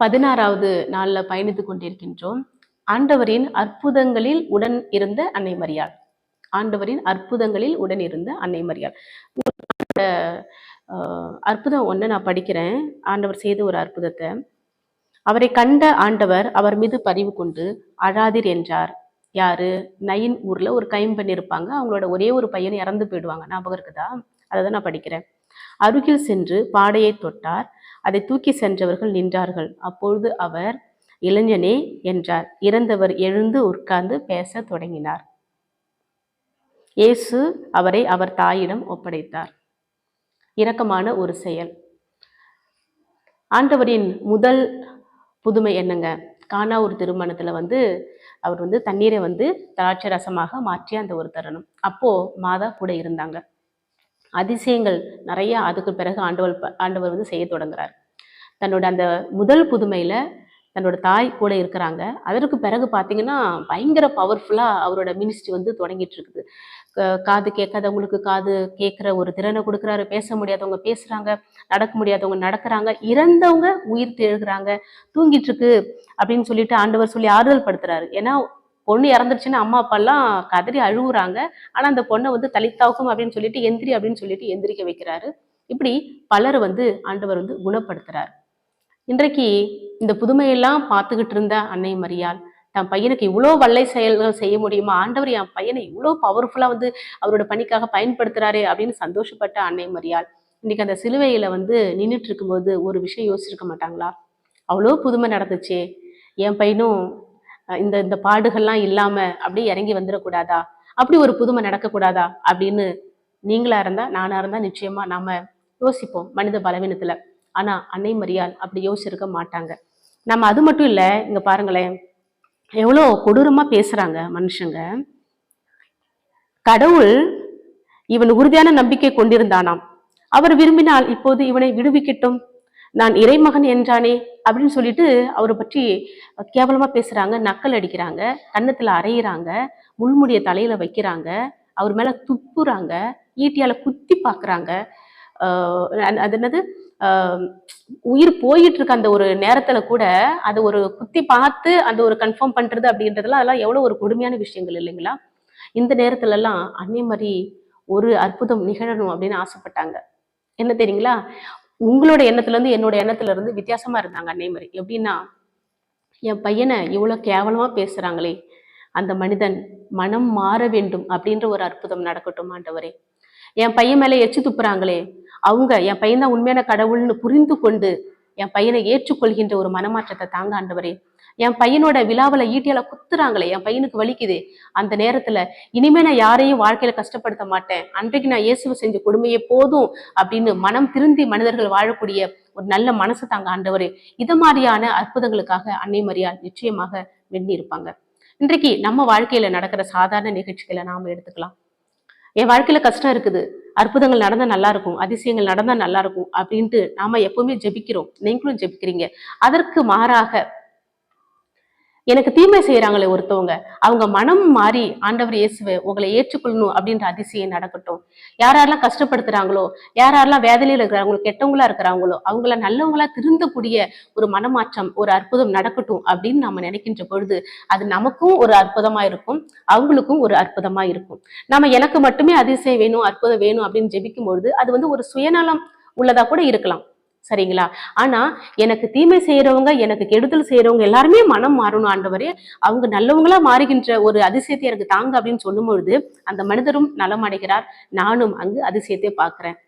பதினாறாவது நாளில் பயணித்துக் கொண்டிருக்கின்றோம். ஆண்டவரின் அற்புதங்களில் உடன் இருந்த அன்னை மரியாள். ஆண்டவரின் அற்புதங்களில் உடன் இருந்த அன்னை மரியாள். அற்புதம் ஒன்று நான் படிக்கிறேன். ஆண்டவர் செய்த ஒரு அற்புதத்தை. அவரை கண்ட ஆண்டவர் அவர் மீது பரிவு கொண்டு அழாதீர் என்றார். யாரு? நயின் ஊர்ல ஒரு கைம் பண்ணியிருப்பாங்க அவங்களோட ஒரே ஒரு பையன் இறந்து போயிடுவாங்க. ஞாபகம் இருக்குதா? அதை தான் நான் படிக்கிறேன். அருகில் சென்று பாடையை தொட்டார். அதை தூக்கி சென்றவர்கள் நின்றார்கள். அப்பொழுது அவர் இளைஞனே என்றார். இறந்தவர் எழுந்து உட்கார்ந்து பேசத் தொடங்கினார். இயேசு அவரை அவர் தாயிடம் ஒப்படைத்தார். இரக்கமான ஒரு செயல். ஆண்டவரின் முதல் புதுமை என்னங்க? காணா ஒரு திருமணத்தில் வந்து அவர் வந்து தண்ணீரை வந்து திராட்சை ரசமாக மாற்றிய அந்த ஒரு தருணம். அப்போது மாதா கூட இருந்தாங்க. அதிசயங்கள் நிறைய அதுக்கு பிறகு ஆண்டவர் ப- ஆண்டவர் வந்து செய்ய தொடங்குறார். தன்னோட அந்த முதல் புதுமையில் தன்னோட தாய் கூட இருக்கிறாங்க. அதற்கு பிறகு பார்த்தீங்கன்னா பயங்கர பவர்ஃபுல்லாக அவரோட மினிஸ்ட்ரி வந்து தொடங்கிட்டு இருக்குது. க- காது கேட்காதவங்களுக்கு காது கேட்குற ஒரு திறனை கொடுக்குறாரு. பேச முடியாதவங்க பேசுகிறாங்க நடக்க முடியாதவங்க நடக்கிறாங்க. இறந்தவங்க உயிர் தெழுகிறாங்க தூங்கிட்டு இருக்கு அப்படின்னு சொல்லிட்டு ஆண்டவர் சொல்லி ஆறுதல் படுத்துறாரு. ஏன்னா பொண்ணு இறந்துருச்சுன்னு அம்மா அப்பாலாம் கதறி அழுகுறாங்க ஆனால் அந்த பொண்ணை வந்து தலித்தாக்கும் அப்படின்னு சொல்லிட்டு எந்திரி அப்படின்னு சொல்லிட்டு எந்திரிக்க வைக்கிறாரு. இப்படி பலர் வந்து ஆண்டவர் வந்து குணப்படுத்துறாரு. இன்றைக்கு இந்த புதுமையெல்லாம் பார்த்துக்கிட்டு இருந்த அன்னை மரியாள் தன் பையனுக்கு இவ்வளோ வல்லை செயல்கள் செய்ய முடியுமா? ஆண்டவர் என் பையனை இவ்வளோ பவர்ஃபுல்லாக வந்து அவரோட பணிக்காக பயன்படுத்துகிறாரே அப்படின்னு சந்தோஷப்பட்ட அன்னை மரியாள். இன்னைக்கு அந்த சிலுவையில வந்து நின்றுட்டு இருக்கும்போது ஒரு விஷயம் யோசிச்சிருக்க மாட்டாங்களா? அவ்வளோ புதுமை நடந்துச்சே. என் பையனும் இந்த இந்த பாடுகள்லாம் இல்லாம அப்படியே இறங்கி வந்துடக்கூடாதா? அப்படி ஒரு புதுமை நடக்கக்கூடாதா? அப்படின்னு நீங்களா இருந்தா நானா இருந்தா நிச்சயமா நாம யோசிப்போம் மனித பலவீனத்துல. ஆனா அன்னை மரியாள் அப்படி யோசிச்சிருக்க மாட்டாங்க. நம்ம அது மட்டும் இல்லை இங்கே பாருங்களேன். எவ்வளோ கொடூரமாக பேசுகிறாங்க மனுஷங்க. கடவுள் இவன் உறுதியான நம்பிக்கை கொண்டிருந்தானாம். அவர் விரும்பினால் இப்போது இவனை விடுவிக்கட்டும். நான் இறைமகன் என்றானே அப்படின்னு சொல்லிட்டு அவரை பற்றி கேவலமா பேசுறாங்க நக்கல் அடிக்கிறாங்க கன்னத்துல அரையிறாங்க முள்முடிய தலையில வைக்கிறாங்க அவர் மேல துப்புறாங்க ஈட்டியால குத்தி பாக்குறாங்க அது- என்னது? உயிர் போயிட்டு இருக்க அந்த ஒரு நேரத்துல கூட அது ஒரு குத்தி பார்த்து அந்த ஒரு கன்ஃபார்ம் பண்றது அப்படின்றதெல்லாம் அதெல்லாம் எவ்வளவு ஒரு கொடுமையான விஷயங்கள் இல்லைங்களா? இந்த நேரத்துல எல்லாம் அன்னை மாதிரி ஒரு அற்புதம் நிகழணும் அப்படின்னு ஆசைப்பட்டாங்க. என்ன தெரியுங்களா? உங்களோட எண்ணத்துல இருந்து என்னோட எண்ணத்துல இருந்து வித்தியாசமா இருந்தாங்க அன்னை மாதிரி. எப்படின்னா என் பையனை இவ்வளவு கேவலமா பேசுறாங்களே அந்த மனிதன் மனம் மாற வேண்டும் அப்படின்ற ஒரு அற்புதம் நடக்கட்டும் ஆண்டவரே. என் பையன் மேல எச்சி துப்புறாங்களே. அவங்க என் பையன் தான் உண்மையான கடவுள்னு புரிந்து கொண்டு என் பையனை ஏற்றுக்கொள்கின்ற ஒரு மனமாற்றத்தை தாங்க ஆண்டவரே. என் பையனோட விழாவில் ஈட்டியால குத்துறாங்களே. என் பையனுக்கு வலிக்குது. அந்த நேரத்துல இனிமே நான் யாரையும் வாழ்க்கையில கஷ்டப்படுத்த மாட்டேன். அன்றைக்கு நான் இயேசுவை செஞ்ச கொடுமையே போதும் அப்படின்னு மனம் திருந்தி மனிதர்கள் வாழக்கூடிய ஒரு நல்ல மனசு தாங்க ஆண்டவரே. இது மாதிரியான அற்புதங்களுக்காக அன்னை மரியா நிச்சயமாக வெண்ணி இருப்பாங்க இன்றைக்கு நம்ம வாழ்க்கையில நடக்கிற சாதாரண நிகழ்ச்சிகளை நாம எடுத்துக்கலாம். என் வாழ்க்கையில கஷ்டம் இருக்குது. அற்புதங்கள் நடந்தா நல்லா இருக்கும் அதிசயங்கள் நடந்தா நல்லா இருக்கும் அப்படின்ட்டு நாம எப்பவுமே ஜெபிக்கிறோம். நீங்களும் ஜெபிக்கிறீங்க. அதற்கு மாறாக எனக்கு தீமை செய்யறாங்களே ஒருத்தவங்க. அவங்க மனம் மாறி ஆண்டவர் இயேசுவை உங்களை ஏற்றுக்கொள்ளணும் அப்படின்ற அதிசயம் நடக்கட்டும். யார் யாரெல்லாம் கஷ்டப்படுத்துறாங்களோ யார் யாரெல்லாம் வேதனையில இருக்கிறாங்களோ கெட்டவங்களா இருக்கிறாங்களோ அவங்கள நல்லவங்களா திருந்தக்கூடிய ஒரு மனமாற்றம் ஒரு அற்புதம் நடக்கட்டும் அப்படின்னு நம்ம நினைக்கின்ற பொழுது அது நமக்கும் ஒரு அற்புதமா இருக்கும் அவங்களுக்கும் ஒரு அற்புதமா இருக்கும். நம்ம எனக்கு மட்டுமே அதிசயம் வேணும் அற்புதம் வேணும் அப்படின்னு ஜெபிக்கும் பொழுது அது வந்து ஒரு சுயநலம் உள்ளதா கூட இருக்கலாம். சரிங்களா? ஆனா எனக்கு தீமை செய்யறவங்க எனக்கு கெடுதல் செய்யறவங்க எல்லாருமே மனம் மாறணும் ஆண்டவரே. அவங்க நல்லவங்களா மாறுகின்ற ஒரு அதிசயத்தை எனக்கு தாங்க அப்படின்னு சொல்லும் பொழுது அந்த மனிதரும் நலம் அடைகிறார். நானும் அங்கு அதிசயத்தை பார்க்கிறேன்.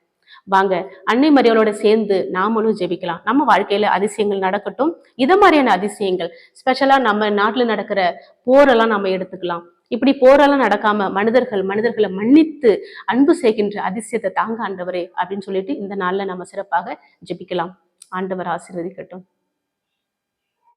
வாங்க அன்னை மரியாளோட சேர்ந்து நாமளும் ஜெபிக்கலாம். நம்ம வாழ்க்கையில அதிசயங்கள் நடக்கட்டும். இதை மாதிரியான அதிசயங்கள் ஸ்பெஷலா நம்ம நாட்டுல நடக்கிற போரெல்லாம் நம்ம எடுத்துக்கலாம். இப்படி போரெல்லாம் நடக்காம மனிதர்கள் மனிதர்களை மன்னித்து அன்பு செய்கின்ற அதிசயத்தை தாங்க ஆண்டவரே அப்படின்னு சொல்லிட்டு இந்த நாளில் நம்ம சிறப்பாக ஜெபிக்கலாம். ஆண்டவர் ஆசீர்வதிக்கட்டும்.